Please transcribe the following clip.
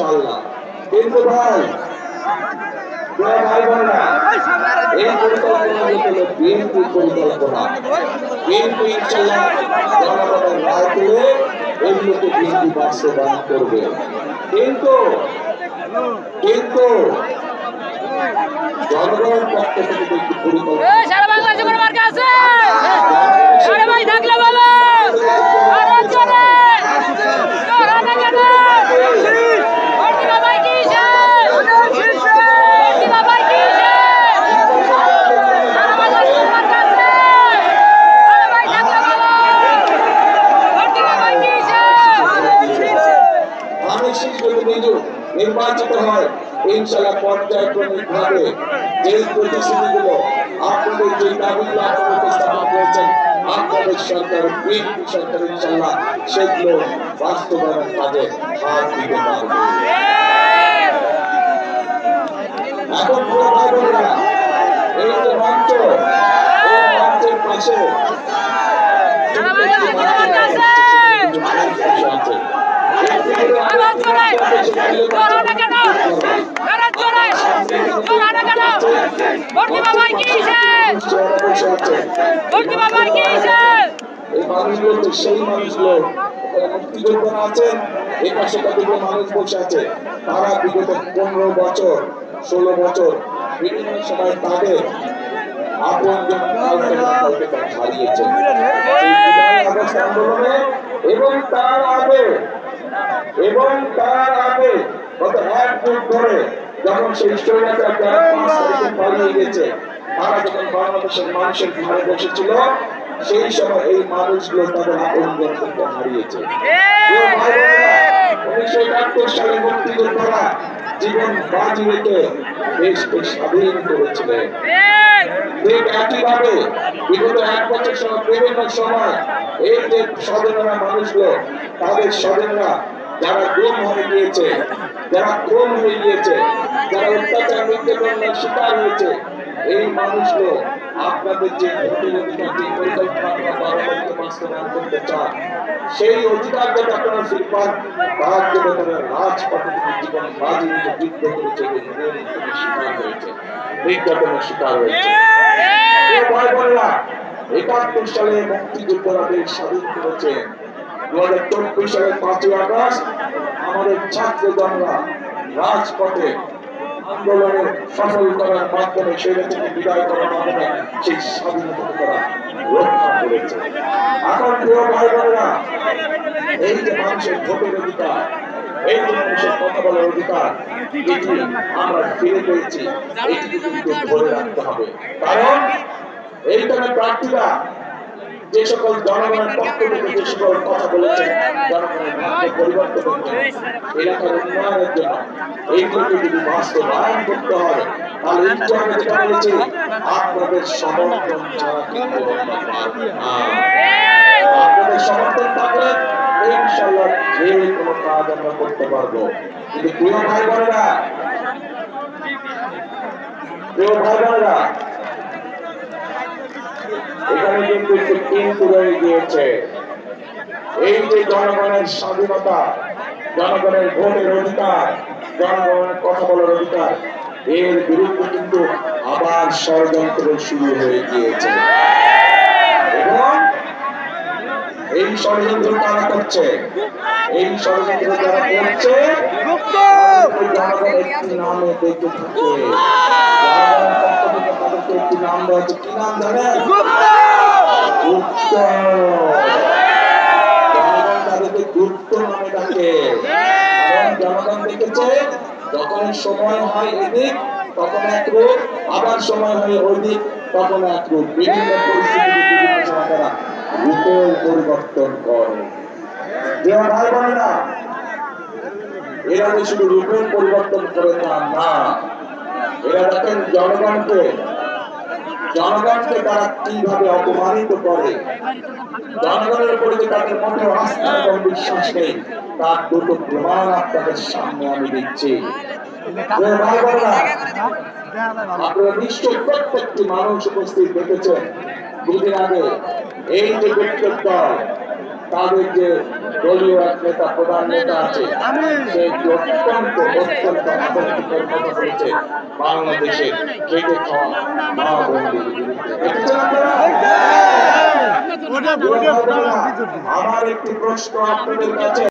ইনশাল্লাহ কিন্তু ভাই ভাই বোনেরা, এই পরিকল্পনা হলো বিএনপি পরিকল্পনা। বিএনপি ইনশাল্লাহ জনগণের রায় তুলে এগুলোকে বিএনপি বাস্তবায়ন করবে। কিন্তু কিন্তু জনগণের পক্ষ থেকে পরিকল্পনা এই সারা বাংলাদেশে কোনো মার্কা আছে আরে ভাই থাকলে বলো আরে চলে তোরা না কেন ভর্তি বাবাই কি ভর্তি বাবাই কি সারা বাংলাদেশে কোনো মার্কা আছে আরে ভাই থাকলে বলো ভর্তি বাবাই কি আমি শিক্ষক নিজু নির্বাচিত হয় ইনশাল্লাহ পর্যায়ক্রমিক ভাবে যে প্রতিশ্রুতিগুলো আপনাদের যে দাবিগুলো আপনারা উপস্থাপন করেছেন আপনাদের সরকার বিএনপি সরকার ইনশাল্লাহ সেগুলো বাস্তবায়নের কাজে হাত দিতে পারবে। এখন প্রিয় ভাই বোনেরা, এই যে মঞ্চ এই মঞ্চের পাশে সারা বাংলাদেশে কোনো মার্কা আছে আবার চলে তোরা না কেন আরে চলে তোরা না কেন ভর্তি বাবাই কি ভর্তি বাবাই কি এই মানুষগুলো সেই মানুষগুলো আছেন, এই পাশে কতগুলো মানুষ বসে আছে, তারা বিগত পনেরো বছর, ষোলো বছর বিভিন্ন সময় তাদের আপন জন কাউকে না কাউকে তারা হারিয়েছেন। এবং তার আগে, এবং তার আগে গত এক যুগ ধরে যখন সেই পালিয়ে গেছে তারা যখন বাংলাদেশের মানুষের ঘরে বসেছিল সেই সময় এই মানুষগুলো তাদের আপনজনদেরকে হারিয়েছে। প্রিয় ভাই বোনেরা, উনিশশো একাত্তর সালে মুক্তিযোদ্ধারা জীবন বাজি রেখে দেশকে স্বাধীন করেছিলেন। ঠিক একইভাবে বিগত এক বছর বিভিন্ন সময় এই যে স্বজনেরা মানুষগুলো তাদের স্বজনেরা যারা গুম হয়ে গিয়েছে, যারা খুন হয়ে গিয়েছে, যারা অত্যাচার নির্যাতনের শিকার হয়েছে, এই মানুষগুলো আপনাদের যে ভোটের অধিকার যে পরিকল্পনা আপনারা বাস্তবায়ন করতে চান, সেই অধিকার যাতে আপনারা ফিরে পান তার জন্য তারা রাজপথে জীবন বাজি যুদ্ধ করেছে শিকার হয়েছে নির্যাতনের শিকার হয়েছে একাত্তর সালে মুক্তিযোদ্ধারা স্বাধীন করেছে রাজপথে আন্দোলনে সফল করার মাধ্যমে সেটা থেকে বিদায় করার মাধ্যমে সেই স্বাধীনতা তারা রক্ষা করেছে। এখন প্রিয় ভাই বোনেরা এই যে মানুষের ভোটের অধিকার, এই যে কথা বলার অধিকার আমরা ফিরে পেয়েছি। যে সকল জনগণের পক্ষ থেকে যে সকল কথা বলেছেন জনগণের ভাগ্য পরিবর্তন করতে এলাকার উন্নয়নের জন্য এইগুলোকে যদি বাস্তবায়ন করতে হয় তাহলে একটু যেটা বলেছি আপনাদের সমর্থন ছাড়া কিন্তু না। আপনাদের সমর্থন থাকলে ইনশাল্লাহ যে কোনো কাজ আমরা করতে পারব। কিন্তু প্রিয় ভাই বোনেরা প্রিয় ভাই বোনেরা এখানে কিন্তু কিন্তু রয়ে গিয়েছে এই যে জনগণের স্বাধীনতা জনগণের ভোটের অধিকার জনগণের কথা বলার অধিকার এর বিরুদ্ধে কিন্তু আবার ষড়যন্ত্র শুরু হয়ে গিয়েছে। এবং এই ষড়যন্ত্র কারা করছে? এই ষড়যন্ত্র যারা করছে তাদেরকে জনগণ একটি নামে দেখতে থাকে। জনগণের পক্ষ থেকে তাদেরকে একটি নাম দেওয়া হচ্ছে কি নাম জানেন? জনগণ জনগণ দেখেছে যখন সময় হয় এদিক তখন এক রূপ আবার সময় হয় ওইদিক তখন এক রূপ বিভিন্ন পরিস্থিতি বিভিন্ন রূপের পরিবর্তন করে ভাই বোনেরা এরা শুধু রূপের পরিবর্তন করে তা না। এরা দেখেন জনগণকে জনগণকে তারা কীভাবে অপমানিত করে? জনগণের উপরে তাদের মনে আস্থা এবং বিশ্বাস নেই তার দুটো প্রমাণ আপনাদের সামনে আমি দিচ্ছি। আপনারা নিশ্চয় প্রত্যেকটি মানুষ উপস্থিত দেখেছেন। দুদিন আগে এই যে ব্যক্তির দল তাদের যে দলীয় এক নেতা প্রধান নেতা আছে সে একটি অত্যন্ত অত্যন্ত আপত্তিকর কথা বলেছে বাংলাদেশে খেটে খাওয়া মা বোনদের বিরুদ্ধে। আমার একটি প্রশ্ন আপনাদের কাছে